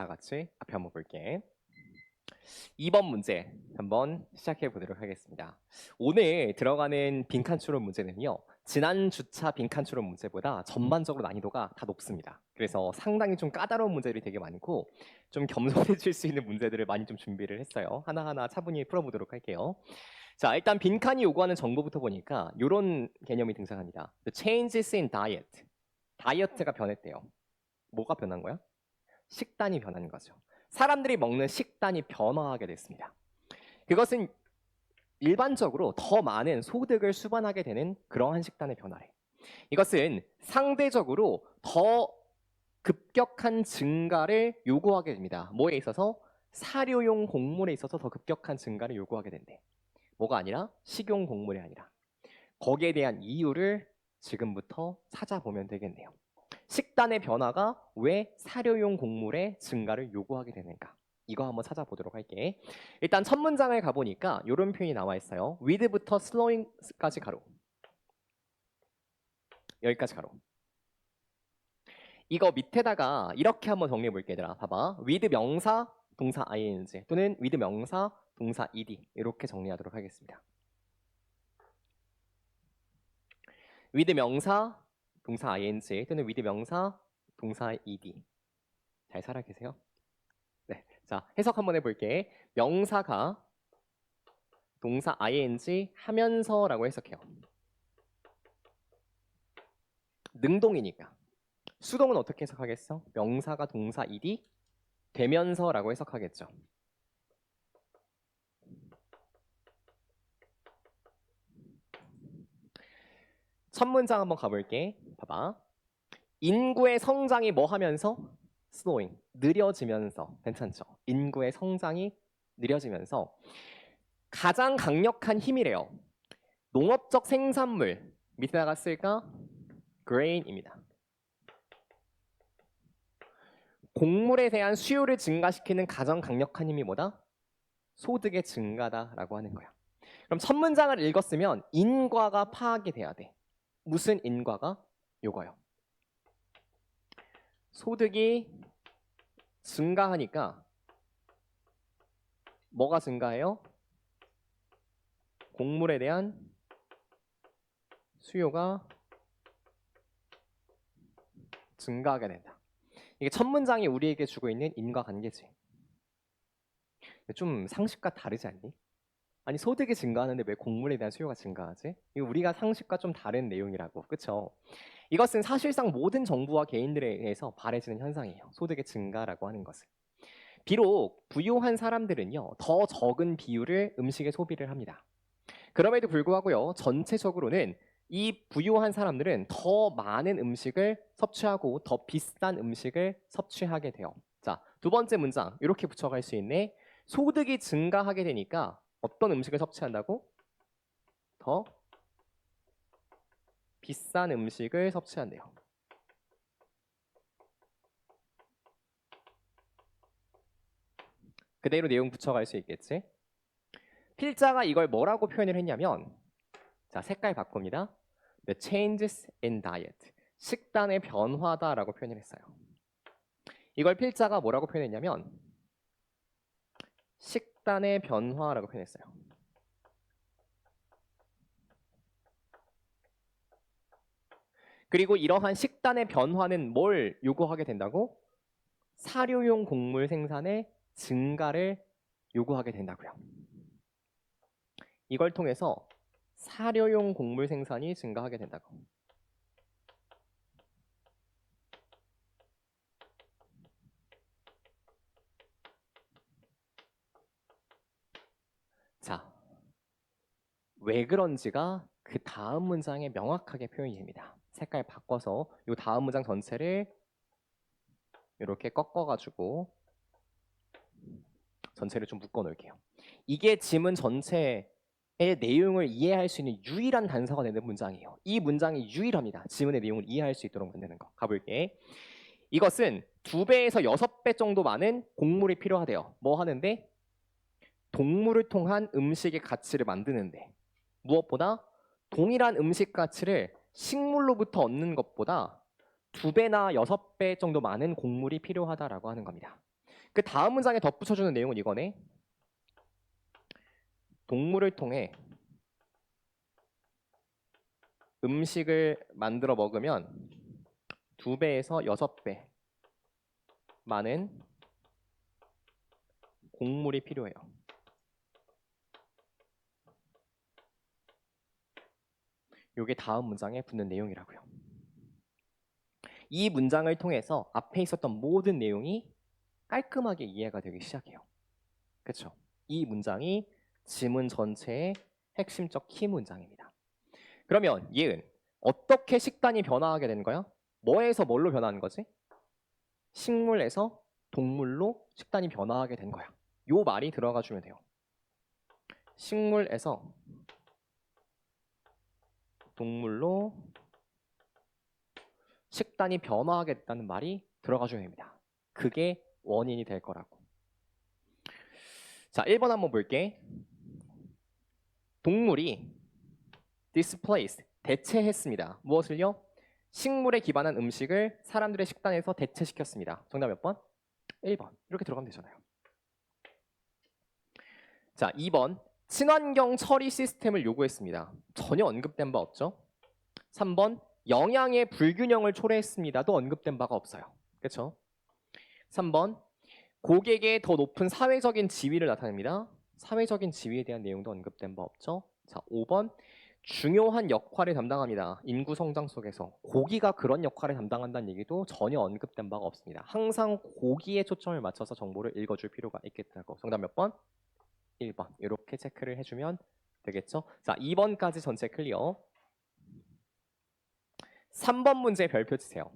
다 같이 앞에 한번 볼게. 2번 문제 한번 시작해 보도록 하겠습니다. 오늘 들어가는 빈칸 추론 문제는요. 지난 주차 빈칸 추론 문제보다 전반적으로 난이도가 다 높습니다. 그래서 상당히 좀 까다로운 문제들이 되게 많고 좀 겸손해질 수 있는 문제들을 많이 좀 준비를 했어요. 하나하나 차분히 풀어보도록 할게요. 자, 일단 빈칸이 요구하는 정보부터 보니까 이런 개념이 등장합니다. The changes in diet. 다이어트가 변했대요. 뭐가 변한 거야? 식단이 변한 거죠. 사람들이 먹는 식단이 변화하게 됐습니다. 그것은 일반적으로 더 많은 소득을 수반하게 되는 그러한 식단의 변화래. 이것은 상대적으로 더 급격한 증가를 요구하게 됩니다. 뭐에 있어서? 사료용 곡물에 있어서 더 급격한 증가를 요구하게 된대. 뭐가 아니라 식용 곡물이 아니라. 거기에 대한 이유를 지금부터 찾아보면 되겠네요. 식단의 변화가 왜 사료용 곡물의 증가를 요구하게 되는가? 이거 한번 찾아보도록 할게. 일단 첫 문장을 가보니까 이런 표현이 나와 있어요. with부터 slowing까지 가로. 여기까지 가로. 이거 밑에다가 이렇게 한번 정리해 볼게 얘들아. 봐봐. with 명사, 동사 ing 또는 with 명사, 동사 ed 이렇게 정리하도록 하겠습니다. with 명사, 동사 ing 또는 with 명사, 동사 ed 잘 살아 계세요? 네, 자 해석 한번 해볼게. 명사가 동사 ing 하면서라고 해석해요. 능동이니까. 수동은 어떻게 해석하겠어? 명사가 동사 ed 되면서라고 해석하겠죠. 첫 문장 한번 가볼게. 봐봐. 인구의 성장이 뭐 하면서? slowing. 느려지면서. 괜찮죠? 인구의 성장이 느려지면서 가장 강력한 힘이래요. 농업적 생산물. 밑에다가 쓸까? grain입니다. 곡물에 대한 수요를 증가시키는 가장 강력한 힘이 뭐다? 소득의 증가다라고 하는 거야. 그럼 첫 문장을 읽었으면 인과가 파악이 돼야 돼. 무슨 인과가? 요거요. 소득이 증가하니까 뭐가 증가해요? 곡물에 대한 수요가 증가하게 된다. 이게 첫 문장이 우리에게 주고 있는 인과관계지. 좀 상식과 다르지 않니? 아니 소득이 증가하는데 왜 곡물에 대한 수요가 증가하지? 이거 우리가 상식과 좀 다른 내용이라고, 그렇죠? 이것은 사실상 모든 정부와 개인들에 의해서 바래지는 현상이에요. 소득의 증가라고 하는 것은. 비록 부유한 사람들은요 더 적은 비율을 음식에 소비를 합니다. 그럼에도 불구하고요 전체적으로는 이 부유한 사람들은 더 많은 음식을 섭취하고 더 비싼 음식을 섭취하게 돼요. 자, 두 번째 문장 이렇게 붙여갈 수 있네. 소득이 증가하게 되니까 어떤 음식을 섭취한다고? 더 비싼 음식을 섭취한대요. 그대로 내용 붙여갈 수 있겠지? 필자가 이걸 뭐라고 표현을 했냐면 자 색깔 바꿉니다. The changes in diet 식단의 변화다라고 표현을 했어요. 이걸 필자가 뭐라고 표현했냐면 식단의 변화라고 표현했어요. 그리고 이러한 식단의 변화는 뭘 요구하게 된다고? 사료용 곡물 생산의 증가를 요구하게 된다고요. 이걸 통해서 사료용 곡물 생산이 증가하게 된다고. 자, 왜 그런지가 그 다음 문장에 명확하게 표현이 됩니다. 색깔 바꿔서 이 다음 문장 전체를 이렇게 꺾어가지고 전체를 좀 묶어 놓을게요. 이게 지문 전체의 내용을 이해할 수 있는 유일한 단서가 되는 문장이에요. 이 문장이 유일합니다. 지문의 내용을 이해할 수 있도록 만드는 거. 가볼게. 이것은 두 배에서 여섯 배 정도 많은 곡물이 필요하대요. 뭐 하는데? 동물을 통한 음식의 가치를 만드는데 무엇보다 동일한 음식 가치를 식물로부터 얻는 것보다 두 배나 여섯 배 정도 많은 곡물이 필요하다라고 하는 겁니다. 그 다음 문장에 덧붙여주는 내용은 이거네. 동물을 통해 음식을 만들어 먹으면 두 배에서 여섯 배 많은 곡물이 필요해요. 요게 다음 문장에 붙는 내용이라고요. 이 문장을 통해서 앞에 있었던 모든 내용이 깔끔하게 이해가 되기 시작해요. 그렇죠? 이 문장이 지문 전체의 핵심적 키 문장입니다. 그러면 얘은 어떻게 식단이 변화하게 되는 거야? 뭐에서 뭘로 변하는 거지? 식물에서 동물로 식단이 변화하게 된 거야. 요 말이 들어가 주면 돼요. 식물에서 동물로 식단이 변화하게 됐다는 말이 들어가 줘야 됩니다. 그게 원인이 될 거라고. 자, 1번 한번 볼게. 동물이 displaced, 대체했습니다. 무엇을요? 식물에 기반한 음식을 사람들의 식단에서 대체시켰습니다. 정답 몇 번? 1번. 이렇게 들어가면 되잖아요. 자, 2번. 친환경 처리 시스템을 요구했습니다. 전혀 언급된 바 없죠? 3번. 영양의 불균형을 초래했습니다도 언급된 바가 없어요. 그렇죠? 3번. 고객의 더 높은 사회적인 지위를 나타냅니다. 사회적인 지위에 대한 내용도 언급된 바 없죠? 자, 5번. 중요한 역할을 담당합니다. 인구 성장 속에서 고기가 그런 역할을 담당한다는 얘기도 전혀 언급된 바가 없습니다. 항상 고기에 초점을 맞춰서 정보를 읽어줄 필요가 있겠다고. 정답 몇 번? 1번. 이렇게 체크를 해주면 되겠죠? 자, 2번까지 전체 클리어. 3번 문제 별표 주세요.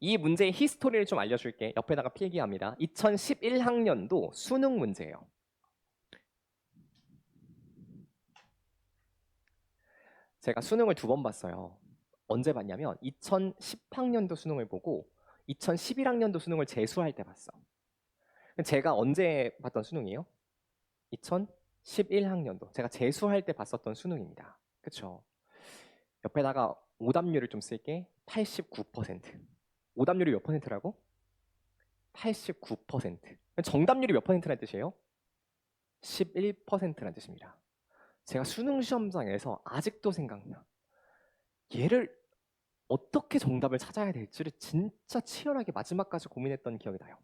이 문제의 히스토리를 좀 알려줄게. 옆에다가 필기합니다. 2011학년도 수능 문제예요. 제가 수능을 두 번 봤어요. 언제 봤냐면 2010학년도 수능을 보고 2011학년도 수능을 재수할 때 봤어. 제가 언제 봤던 수능이에요? 2011학년도. 제가 재수할 때 봤었던 수능입니다. 그쵸? 옆에다가 오답률을 좀 쓸게. 89%. 오답률이 몇 퍼센트라고? 89%. 정답률이 몇 퍼센트라는 뜻이에요? 11%라는 뜻입니다. 제가 수능 시험장에서 아직도 생각나. 얘를 어떻게 정답을 찾아야 될지를 진짜 치열하게 마지막까지 고민했던 기억이 나요.